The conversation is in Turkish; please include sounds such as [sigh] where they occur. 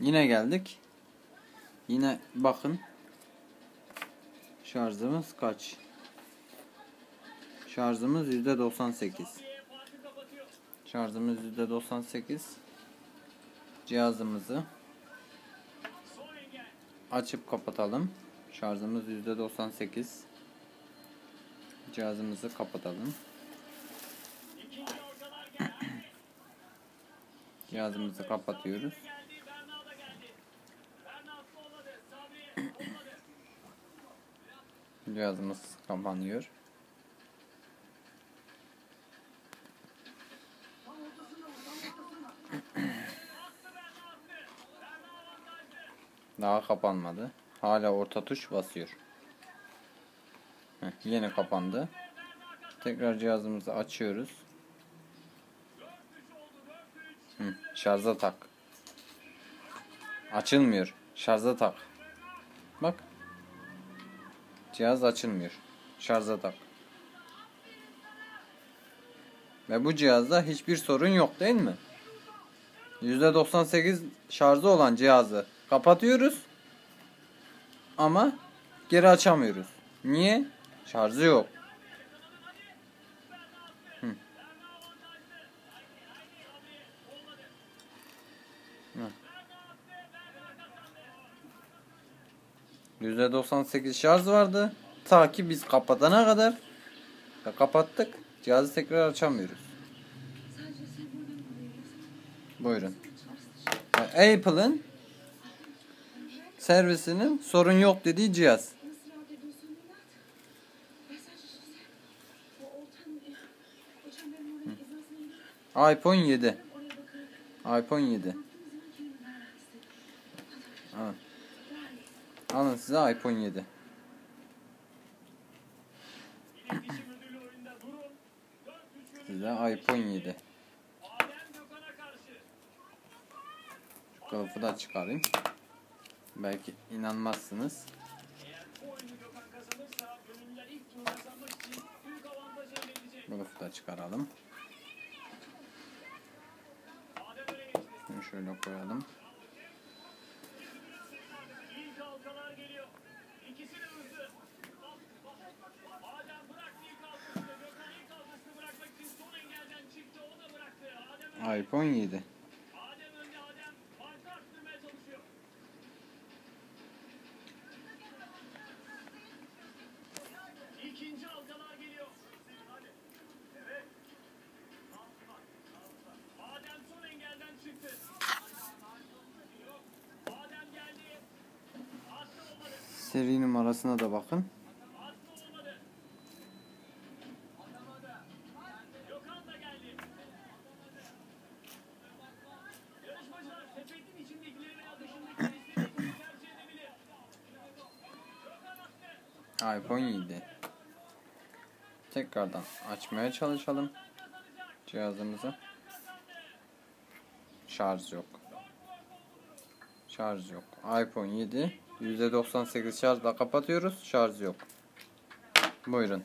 Yine geldik. Yine bakın. Şarjımız kaç? Şarjımız %98. Şarjımız %98. Cihazımızı açıp kapatalım. Şarjımız %98. Cihazımızı kapatalım. [clears throat] Cihazımızı kapatıyoruz. Cihazımız kapanıyor. Daha kapanmadı. Hala orta tuş basıyor. Heh, yine kapandı. Tekrar cihazımızı açıyoruz. Hı, şarja tak. Açılmıyor. Şarja tak. Bak. Cihaz açılmıyor. Şarja tak. Ve bu cihazda hiçbir sorun yok değil mi? %98 şarjı olan cihazı kapatıyoruz. Ama geri açamıyoruz. Niye? Şarjı yok. Hı. %98 şarj vardı. Ta ki biz kapatana kadar ve kapattık. Cihazı tekrar açamıyoruz. Buyurun. Apple'ın servisinin sorun yok dediği cihaz. iPhone 7. iPhone 7. Ha. Alın size iPhone 7. size iPhone 7. Şu kılıfı da çıkarayım. Belki inanmazsınız. Kılıfı da çıkaralım. Şunu şöyle koyalım. Aslı olmadı. Seri numarasına da bakın. iPhone 7. Tekrardan açmaya çalışalım cihazımızı. Şarj yok. Şarj yok. iPhone 7 %98 şarjla kapatıyoruz. Şarj yok. Buyurun.